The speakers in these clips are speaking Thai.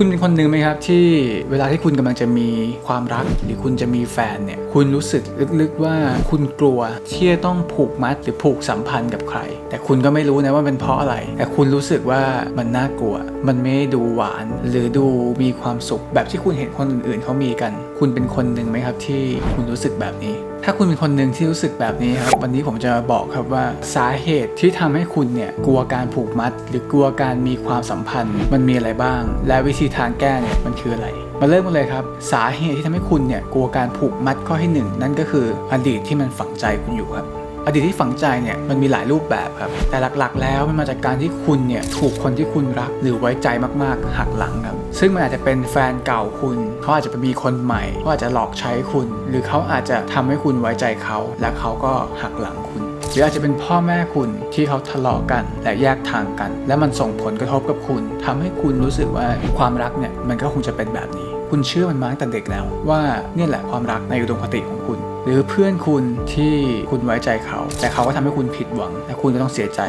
คุณเป็นคนหนึ่งไหมครับที่เวลาที่คุณกำลังจะมีความรักหรือคุณจะมีแฟนเนี่ยคุณรู้สึกลึกๆว่าคุณกลัวที่จะต้องผูกมัดหรือผูกสัมพันธ์กับใคร แต่คุณก็ไม่รู้นะว่าเป็นเพราะอะไร แต่คุณรู้สึกว่ามันน่ากลัว มันไม่ดูหวาน หรือดูมีความสุขแบบที่คุณเห็นคนอื่นๆเขามีกัน คุณเป็นคนหนึ่งไหมครับที่คุณรู้สึกแบบนี้ ถ้าคุณเป็นคนหนึ่งที่รู้สึกแบบนี้ครับ วันนี้ผมจะบอกครับว่าสาเหตุที่ทำให้คุณเนี่ยกลัวการผูกมัด หรือกลัวการมีความสัมพันธ์ มันมีอะไรบ้าง และวิธีทางแก้เนี่ยมันคืออะไร มาเริ่มกันเลยครับ สาเหตุที่ทำให้คุณเนี่ยกลัวการผูกมัดข้อที่หนึ่งนั่นก็คืออดีตที่มันฝังใจคุณอยู่ครับ อดีตที่ฝังใจเนี่ยมันมีหลายรูปแบบครับ แต่หลักๆ แล้วมันมาจากการที่คุณเนี่ยถูกคนที่คุณรักหรือไว้ใจมากๆหักหลังครับ ซึ่งมันอาจจะเป็นแฟนเก่าคุณ เขาอาจจะไปมีคนใหม่เขาอาจจะหลอกใช้คุณ หรือเขาอาจจะทำให้คุณไว้ใจเขา และเขาก็หักหลังคุณหรืออาจจะเป็นพ่อแม่คุณที่เขาทะเลาะกันและแยกทางกัน และมันส่งผลกระทบกับคุณทำให้คุณรู้สึกว่าความรักเนี่ยมันก็คงจะเป็นแบบนี้ คุณเชื่อมันมาตั้งแต่เด็กแล้วว่าเนี่ยแหละความรักในอุดมคติของคุณ หรือเพื่อนคุณที่คุณไว้ใจเขา แต่เขาก็ทำให้คุณผิดหวังและคุณก็ต้องเสียใจ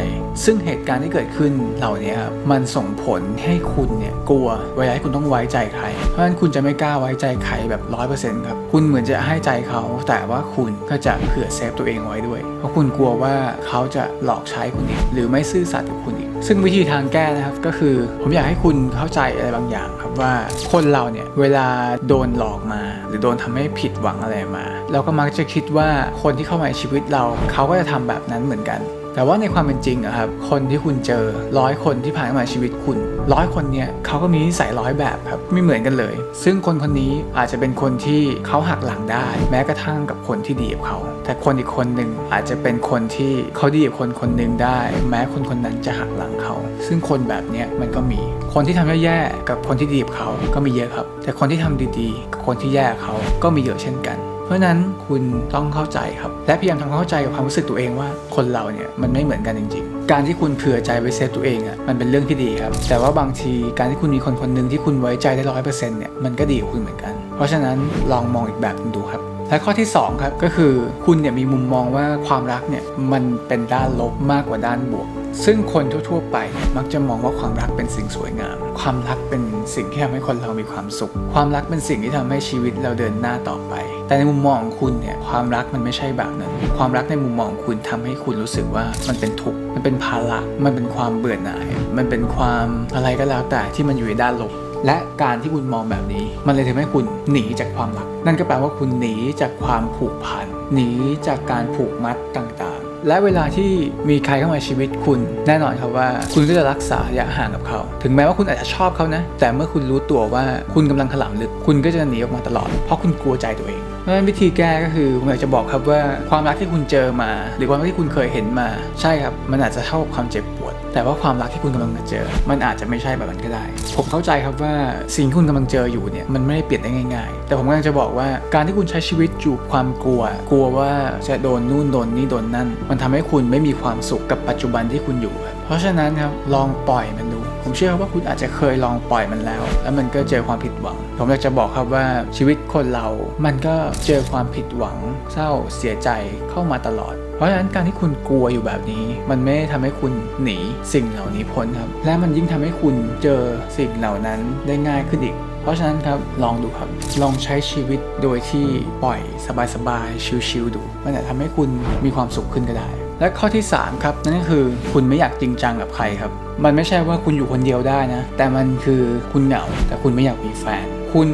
ซึ่งเหตุการณ์ที่เกิดขึ้นเหล่านี้ครับมันส่งผลให้คุณเนี่ยกลัวเวลาที่คุณต้องไว้ใจใคร เพราะฉะนั้นคุณจะไม่กล้าไว้ใจใครแบบร้อยเปอร์เซ็นต์ครับคุณเหมือนจะให้ใจเขา แต่ว่าคุณก็จะเผื่อเซฟตัวเองไว้ด้วย เพราะคุณกลัวว่าเขาจะหลอกใช้คุณอีกหรือไม่ซื่อสัตย์กับคุณอีก ซึ่งวิธีทางแก้นะครับก็คือผมอยากให้คุณเข้าใจอะไรบางอย่างครับว่าคนเราเนี่ยเวลาโดนหลอกมา หรือโดนทำให้ผิดหวังอะไรมา เราก็มักจะคิดว่าคนที่เข้ามาในชีวิตเราเขาก็จะทำแบบนั้นเหมือนกัน แต่ว่าในความเป็นจริงอะครับคนที่คุณเจอร้อยคนที่ผ่านเข้ามาชีวิตคุณร้อยคนเนี่ยเขาก็มีนิสัยร้อยแบบครับไม่เหมือนกันเลย ซึ่งคนคนนี้อาจจะเป็นคนที่เขาหักหลังได้ แม้กระทั่งกับคนที่ดีกับเขา แต่คนอีกคนหนึ่งอาจจะเป็นคนที่เขาดีกับคนคนหนึ่งได้ แม้คนคนนั้นจะหักหลังเขา ซึ่งคนแบบเนี้ยมันก็มี คนที่ทำแย่ๆกับคนที่ดีกับเขาก็มีเยอะครับ แต่คนที่ทำดีๆ กับคนที่แย่เขาก็มีเยอะเช่นกัน เพราะนั้นคุณต้องเข้าใจครับ และพยายามทำความเข้าใจกับความรู้สึกตัวเองว่าคนเราเนี่ยมันไม่เหมือนกันจริง ๆ การที่คุณเผื่อใจไว้เซฟตัวเองอะ่ะมันเป็นเรื่องที่ดีครับ แต่ว่าบางทีการที่คุณมีคนคนหนึ่งที่คุณไว้ใจได้ร้อยเปอร์เซ็นต์เนี่ยมันก็ดีกับคุณเหมือนกัน เพราะฉะนั้นลองมองอีกแบบหนึ่งดูครับและข้อที่2ครับก็คือคุณเนี่ยมีมุมมองว่าความรักเนี่ยมันเป็นด้านลบมากกว่าด้านบวก ซึ่งคนทั่วๆไปมักจะมองว่าความรักเป็นสิ่งสวยงาม ความรักเป็นสิ่งที่ทำให้คนเรามีความสุข ความรักเป็นสิ่งที่ทำให้ชีวิตเราเดินหน้าต่อไป แต่ในมุมมองของคุณเนี่ยความรักมันไม่ใช่แบบนั้น ความรักในมุมมองของคุณทำให้คุณรู้สึกว่ามันเป็นทุกข์มันเป็นภาระมันเป็นความเบื่อหน่าย มันเป็นความอะไรก็แล้วแต่ที่มันอยู่ในด้านลบและการที่คุณมองแบบนี้ มันเลยทำให้คุณหนีจากความรัก นั่นก็แปลว่าคุณหนีจากความผูกพันหนีจากการผูกมัดต่างๆ และเวลาที่มีใครเข้ามาชีวิตคุณแน่นอนครับว่า คุณก็จะรักษาระยะห่างกับเขา ถึงแม้ว่าคุณอาจจะชอบเขานะ แต่เมื่อคุณรู้ตัวว่าคุณกำลังถลำลึก คุณก็จะหนีออกมาตลอด เพราะคุณกลัวใจตัวเองเพราะฉะนั้นวิธีแก้ก็คือผมอยากจะบอกครับว่าความรักที่คุณเจอมา หรือความรักที่คุณเคยเห็นมาใช่ครับ มันอาจจะเท่ากับความเจ็บปวด แต่ว่าความรักที่คุณกำลังจะเจอ มันอาจจะไม่ใช่แบบนั้นก็ได้ ผมเข้าใจครับว่าสิ่งที่คุณกำลังเจออยู่เนี่ยมันไม่ได้เปลี่ยนได้ง่ายๆ แต่ผมกำลังจะบอกว่าการที่คุณใช้ชีวิตอยู่ความกลัว กลัวว่าจะโดนนู่นโดนนี่โดนนั่นมันทำให้คุณไม่มีความสุขกับปัจจุบันที่คุณอยู่ เพราะฉะนั้นครับลองปล่อยมันดู ผมเชื่อว่าคุณอาจจะเคยลองปล่อยมันแล้ว แล้วมันก็เจอความผิดหวัง ผมอยากจะบอกครับว่าชีวิตคนเรา มันก็เจอความผิดหวัง เศร้าเสียใจเข้ามาตลอด เพราะฉะนั้นการที่คุณกลัวอยู่แบบนี้ มันไม่ได้ทำให้คุณหนีสิ่งเหล่านี้พ้นครับ และมันยิ่งทำให้คุณเจอสิ่งเหล่านั้นได้ง่ายขึ้นอีก ราะฉะนั้นครับลองดูครับ ลองใช้ชีวิตโดยที่ปล่อยสบายๆชิลๆดูมันจะทำให้คุณมีความสุขขึ้นก็ได้ และข้อที่ 3 ครับ นั่นก็คือคุณไม่อยากจริงจังกับใครครับ มันไม่ใช่ว่าคุณอยู่คนเดียวได้นะ แต่มันคือคุณเหงาแต่คุณไม่อยากมีแฟน คุณ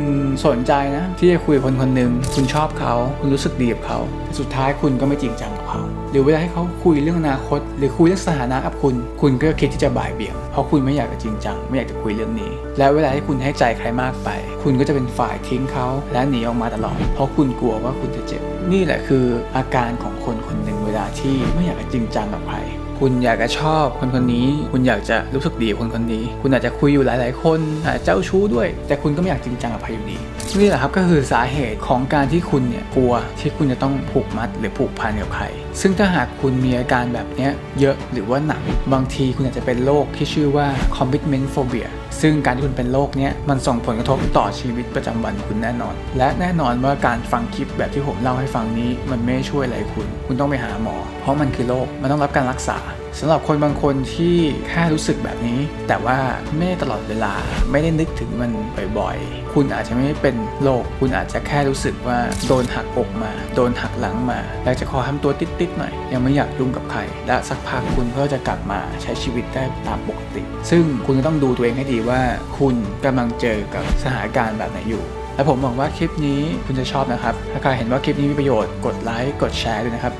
สนใจนะ ที่จะคุยกับคนคนหนึ่งคุณชอบเขา คุณรู้สึกดีกับเขาแต่สุดท้ายคุณก็ไม่จริงจังกับเขาหรือเวลาให้เขาคุยเรื่องอนาคต หรือคุยเรื่องสถานะกับคุณ คุณก็คิดที่จะบ่ายเบี่ยงเพราะคุณไม่อยากจะจริงจังไม่อยากจะคุยเรื่องนี้ และเวลาที่คุณให้ใจใครมากไป คุณก็จะเป็นฝ่ายทิ้งเขาและหนีออกมาตลอด เพราะคุณกลัวว่าคุณจะเจ็บ นี่แหละคืออาการของคนคนหนึ่ง ที่ไม่อยากจะจริงจังกับใครคุณอยากจะชอบคนคนนี้ คุณอยากจะรู้สึกดีคนคนนี้ คุณอาจจะคุยอยู่หลาย ๆ คนอาจจะเจ้าชู้ด้วย แต่คุณก็ไม่อยากจริงจังกับใครอยู่ดีนี่แหละครับก็คือสาเหตุของการที่คุณเนี่ยกลัวที่คุณจะต้องผูกมัดหรือผูกพันกับใคร ซึ่งถ้าหากคุณมีอาการแบบนี้เยอะหรือว่าหนักบางทีคุณอาจจะเป็นโรคที่ชื่อว่า commitment phobia ซึ่งการที่คุณเป็นโรคเนี้ยมันส่งผลกระทบต่อชีวิตประจำวันคุณแน่นอน และแน่นอนว่าการฟังคลิปแบบที่ผมเล่าให้ฟังนี้ มันไม่ช่วยอะไรคุณ คุณต้องไปหาหมอ เพราะมันคือโรคมันต้องรับการรักษา สำหรับคนบางคนที่แค่รู้สึกแบบนี้ แต่ว่าไม่ตลอดเวลาไม่ได้นึกถึงมันบ่อยๆ คุณอาจจะไม่เป็นโรคคุณอาจจะแค่รู้สึกว่าโดนหักอกมา โดนหักหลังมาอยากจะขอทำตัวติดๆหน่อย ยังไม่อยากยุ่งกับใคร และสักพักคุณก็จะกลับมาใช้ชีวิตได้ตามปกติ ซึ่งคุณก็ต้องดูตัวเองให้ดีว่า คุณกำลังเจอกับสถานการณ์แบบไหนอยู่และผมหวังว่าคลิปนี้คุณจะชอบนะครับ ถ้าใครเห็นว่าคลิปนี้มีประโยชน์ กดไลค์ กดแชร์ด้วยนะครับ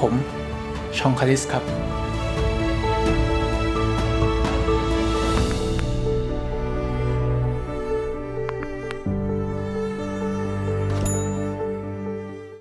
ผม ชองคาริสครับ